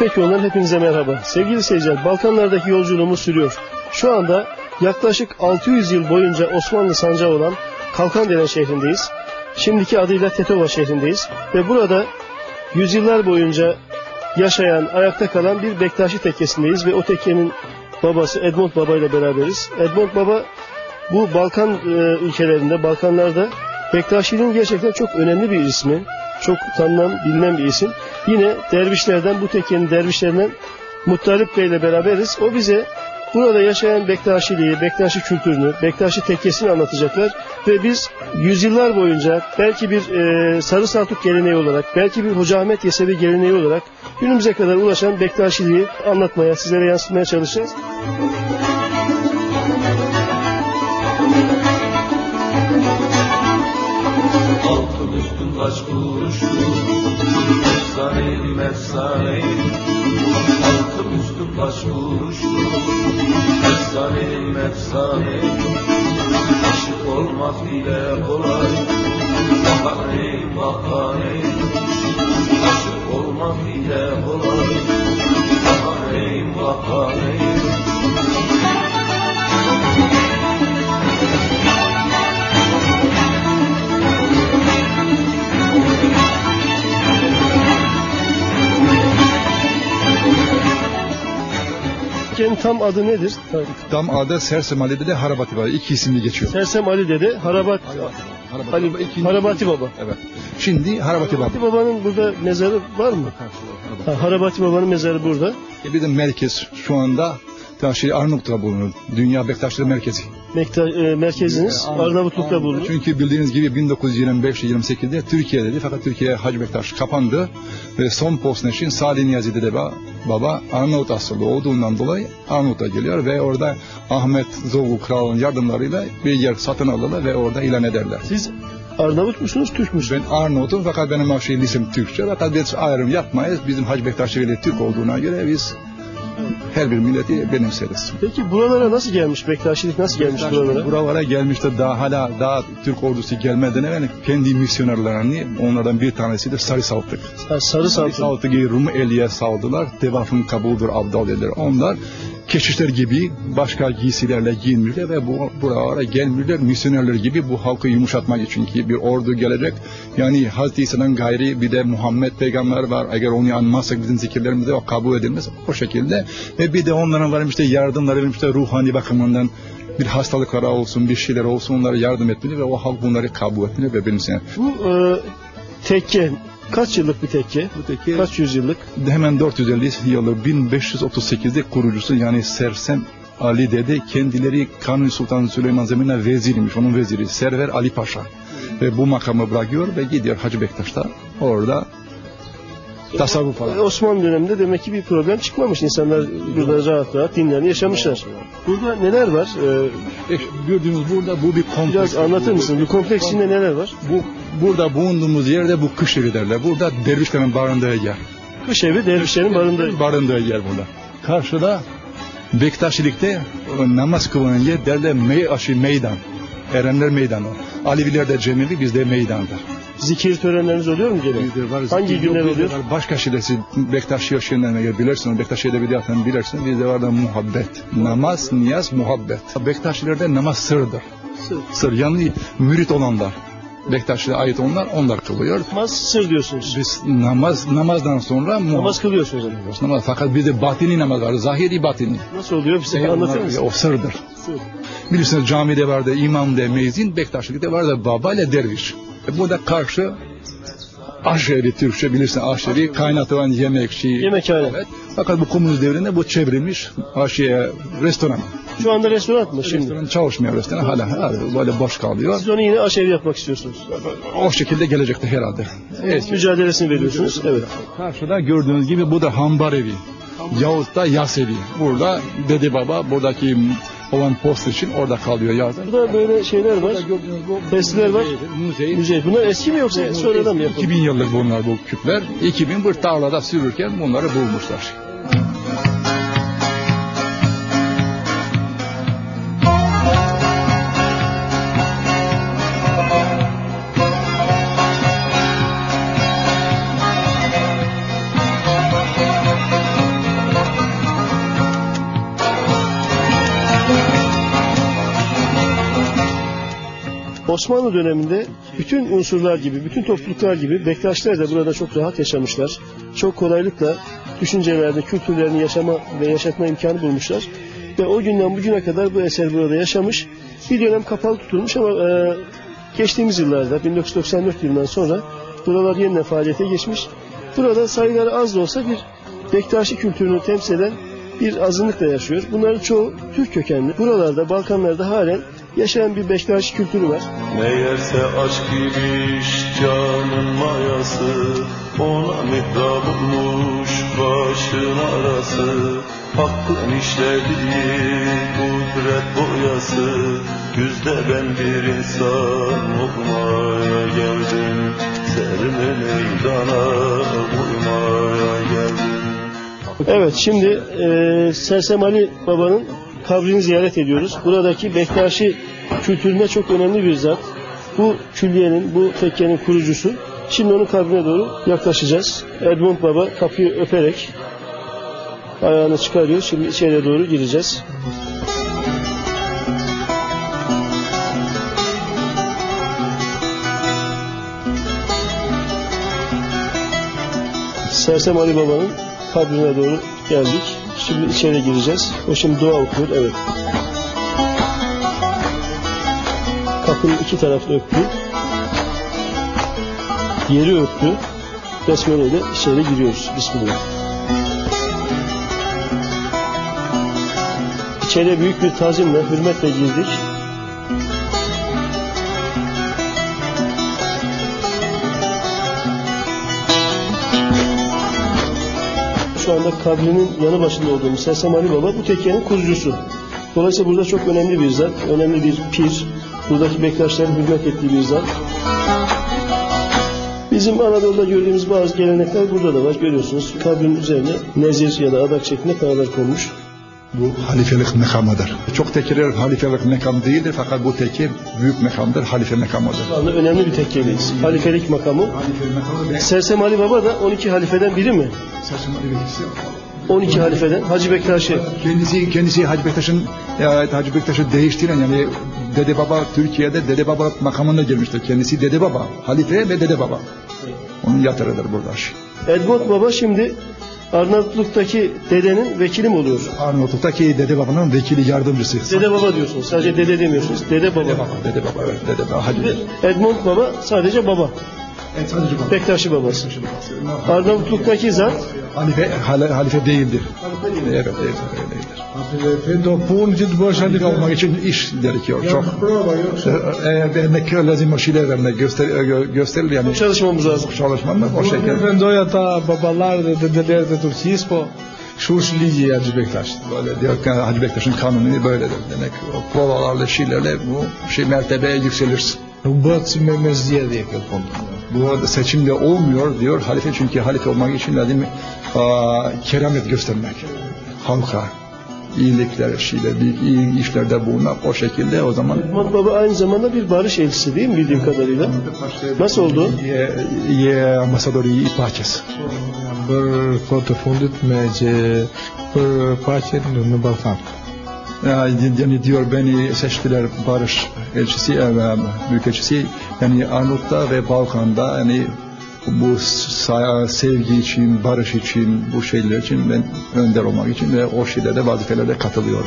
İpek Yolu'ndan hepinize merhaba. Sevgili seyirciler, Balkanlardaki yolculuğumuz sürüyor. Şu anda yaklaşık 600 yıl boyunca Osmanlı sancağı olan Kalkandelen şehrindeyiz. Şimdiki adıyla Tetova şehrindeyiz. Ve burada yüzyıllar boyunca yaşayan, ayakta kalan bir Bektaşi tekkesindeyiz. Ve o tekkenin babası Edmond Baba ile beraberiz. Edmond Baba bu Balkan e, ülkelerinde, Balkanlarda Bektaşi'nin gerçekten çok önemli bir ismi. Çok tanınan, bilinen bir isim. Yine dervişlerden, bu tekkenin dervişlerinden Muttalip Bey ile beraberiz. O bize burada yaşayan Bektaşiliği, Bektaşi kültürünü, Bektaşi tekkesini anlatacaklar. Ve biz yüzyıllar boyunca belki bir e, Sarı Saltuk geleneği olarak, belki bir Hoca Ahmet Yesevi geleneği olarak günümüze kadar ulaşan Bektaşiliği anlatmaya, sizlere yansıtmaya çalışacağız. Altın üstün kaç kuruştu Efsaneyim Altın üstün kaç kuruştu Efsaneyim efsaneyim Aşık olmak bile kolay. Bakaneyim bakaneyim tam adı nedir? Tam adı Sersem Ali de Harabati var. İki isimli geçiyor. Sersem Ali dede, Harabat, Harabati, Ali, Baba, ikinci- Harabati Baba. Evet. Şimdi Harabati Baba. Harabati Baba'nın burada mezarı var mı? Ha, Harabati Baba'nın mezarı burada. E Bir de merkez şu anda Taşiri Arnavut'ta bulunuyor. Dünya Bektaşları Merkezi. Mekta, e, merkeziniz Arnavutluk'ta bulunur. Çünkü bildiğiniz gibi 1925-28'de Türkiye'deydi fakat Türkiye Hacı Bektaş kapandı ve son post için Salih Niyazi Dede ba- baba Arnavut asıllı olduğundan dolayı Arnavut'a geliyor ve orada Ahmet Zogu Kral'ın yardımlarıyla bir yer satın alırlar ve orada ilan ederler. Siz Arnavut musunuz, Türk müsünüz? Ben Arnavut'um fakat benim şey lisim Türkçe fakat biz ayrım yapmayız. Bizim Hacı Bektaş Veli Türk olduğuna göre biz her bir milleti benimseriz. Peki buralara nasıl gelmiş Bektaşilik nasıl gelmiş buralara? Buralara gelmişti daha hala daha Türk ordusu gelmeden evvel kendi misyonerlerini onlardan bir tanesi de Sarı Saltık. Ha, sarı Sarı saltı. Saltık'ı Rum Eli'ye saldılar. Devafın kabuldür abdal. Onlar keşişler gibi başka giysilerle giyinmişler ve bu, buralara gelmişler misyonerler gibi bu halkı yumuşatmak için ki bir ordu gelecek. Yani Hazreti İsa'dan gayri bir de Muhammed peygamber var. Eğer onu anmazsak bizim zikirlerimiz de kabul edilmez. O şekilde ve bir de onların var işte yardımları işte ruhani bakımından bir hastalıklara olsun, bir şeyler olsun onlara yardım etmeli ve o halk bunları kabul etmeli ve benimseyen. Bu e, tekke kaç yıllık bir tekke? Bu tekke- Kaç yüzyıllık? hemen 450 yılı 1538'de kurucusu yani Sersem Ali Dede kendileri Kanuni Sultan Süleyman Zemin'e vezirmiş. Onun veziri Server Ali Paşa. Ve bu makamı bırakıyor ve gidiyor Hacı Bektaş'ta. Orada tasavvuf E, falan. Osmanlı döneminde demek ki bir problem çıkmamış. İnsanlar burada rahat rahat dinlerini yaşamışlar. Burada neler var? E, E, gördüğünüz burada bu bir kompleks. biraz anlatır mısın? Bu kompleks içinde neler var? Bu, burada bulunduğumuz yerde bu kış evi derler. Burada dervişlerin barındığı yer. Kış evi dervişlerin barındığı. barındığı yer burada. Karşıda Bektaşilikte o namaz kılınan yer derler mey aşı meydan. Erenler meydanı. Aleviler de cemili bizde meydandır. Zikir törenleriniz oluyor mu gene? Bizde var, Hangi zikir günler yok, oluyor? var. Başka şiresi Bektaş yaşayanlar eğer bilirsiniz. Bektaş edebiyatını bilirsiniz. Bizde var da muhabbet. Namaz, niyaz, muhabbet. Bektaşilerde namaz sırdır. Sır. Yani mürit olanlar. Bektaşlığa ait onlar, onlar kılıyor. Namaz sır diyorsunuz. Biz namaz namazdan sonra muhabbet. Namaz kılıyorsunuz. yani. Namaz. Fakat bizde batini namaz var. Zahiri batini. Nasıl oluyor? Bize bir anlatır mısın? O sırdır. Sır. Bilirsiniz camide var da imam da mezin, Bektaşlıkta var da baba ile derviş. E bu da karşı aşeri Türkçe bilirsin aşeri kaynatılan yemekçi. Yemekhane. Evet. Fakat bu komünist devrinde bu çevrilmiş aşiye restoran. Şu anda restoran mı şimdi? Restoran çalışmıyor restoran hala, böyle boş kalıyor. Siz onu yine aşevi yapmak istiyorsunuz. O şekilde gelecekti herhalde. Evet. Mücadelesini veriyorsunuz. Evet. Karşıda gördüğünüz gibi bu da hambar evi. Yahut da yas evi. Burada Dede Baba buradaki olan post için orada kalıyor yazın. Burada böyle şeyler var. Testler var. Müze. Müze. Bunlar eski mi yoksa sonradan mı yapıldı? 2000 yıllık bunlar bu küpler. 2000 bir tarlada sürürken bunları bulmuşlar. Osmanlı döneminde bütün unsurlar gibi, bütün topluluklar gibi Bektaşiler de burada çok rahat yaşamışlar. Çok kolaylıkla düşüncelerini, kültürlerini yaşama ve yaşatma imkanı bulmuşlar. Ve o günden bugüne kadar bu eser burada yaşamış. Bir dönem kapalı tutulmuş ama e, geçtiğimiz yıllarda 1994 yılından sonra buralar yeniden faaliyete geçmiş. Burada sayıları az da olsa bir Bektaşi kültürünü temsil eden bir azınlık da yaşıyor. Bunların çoğu Türk kökenli. Buralarda, Balkanlarda halen yaşayan bir Bektaşi kültürü var. Meğerse aşk imiş canın mayası Ona mihrab olmuş başın arası. Hakkın işlediği kudret boyası Yüzde ben bir insan olmaya geldim. Serme meydana uymaya geldim. Evet şimdi e, Sersem Ali Baba'nın kabrini ziyaret ediyoruz. Buradaki Bektaşi kültüründe çok önemli bir zat. Bu külliyenin, bu tekkenin kurucusu. Şimdi onun kabrine doğru yaklaşacağız. Edmund Baba kapıyı öperek ayağını çıkarıyor. Şimdi içeriye doğru gireceğiz. Sersem Ali Baba'nın kabrine doğru geldik. Şimdi içeri gireceğiz. O şimdi dua okuyor. Evet. Kapının iki tarafını öptü. Yeri öptü. Besmeleyle içeri giriyoruz. Bismillah. İçeriye büyük bir tazimle, hürmetle girdik. Şu anda kabrinin yanı başında olduğumuz Sersem Ali Baba bu tekkenin kurucusu. Dolayısıyla burada çok önemli bir zat, önemli bir pir. Buradaki Bektaşların hürmet ettiği bir zat. Bizim Anadolu'da gördüğümüz bazı gelenekler burada da var. Görüyorsunuz kabrin üzerine nezir ya da adak şeklinde paralar konmuş. Bu halifelik mekamıdır. Çok tekrar halifelik mekam değildir fakat bu tekke büyük mekamdır, halife mekamıdır. Şu anda önemli bir tekkedeyiz. Halifelik makamı. Halife mekamı ve Sersem Ali Baba da 12 halifeden biri mi? Saçma bir birisi. 12 halifeden. Hacı Bektaşi. Kendisi kendisi Hacı Bektaş'ın e, Hacı Bektaş'ı değiştiren yani Dede Baba Türkiye'de Dede Baba makamına girmiştir. Kendisi Dede Baba, halife ve Dede Baba. Onun yatırıdır burada. Edmond Baba şimdi Arnavutluk'taki dedenin vekili mi oluyor? Arnavutluk'taki Dede Baba'nın vekili yardımcısı. Dede Baba diyorsunuz. Sadece dede demiyorsunuz. Dede Baba. Dede Baba, Dede Baba, evet, Dede Baba, Hacı Edmond Baba sadece baba. Evet, Hacı Baba. Bektaşi babası. Arnavutluk'taki zat Halife, hal- halife değildir. Evet, evet, değildir. Pentru pun și după așa Halife olmak için iş gerekiyor çok. Eğer vermek lazım o şeyler vermek göster, gö- gösterir yani çalışmamız lazım. çalışmanın o şekilde. Pentru ăia ta babalar de dedeler de Turcispo și uși ligii Hacı Bektaş. Böyle diyor ki Hacı Bektaş'ın kanunu böyledir. Demek o provalarla şeylerle bu şey mertebeye yükselirsin. Băți merzie de că pun. Bu arada seçimde olmuyor diyor halife çünkü halife olmak için lazım aa, keramet göstermek. Halka iyilikler, şeyler, büyük iyi işlerde bulunmak o şekilde o zaman Edmond Baba aynı zamanda bir barış elçisi değil mi bildiğim kadarıyla? Nasıl oldu? e, e ambasador iyi paces. Băr foarte fundit merge băr pace în Balcan. Yani diyor beni seçtiler barış elçisi, e, büyükelçisi yani Arnavut'ta ve Balkan'da yani bu sevgi için, barış için, bu şeyler için ben önder olmak için ve o şeylerde vazifelerde katılıyorum.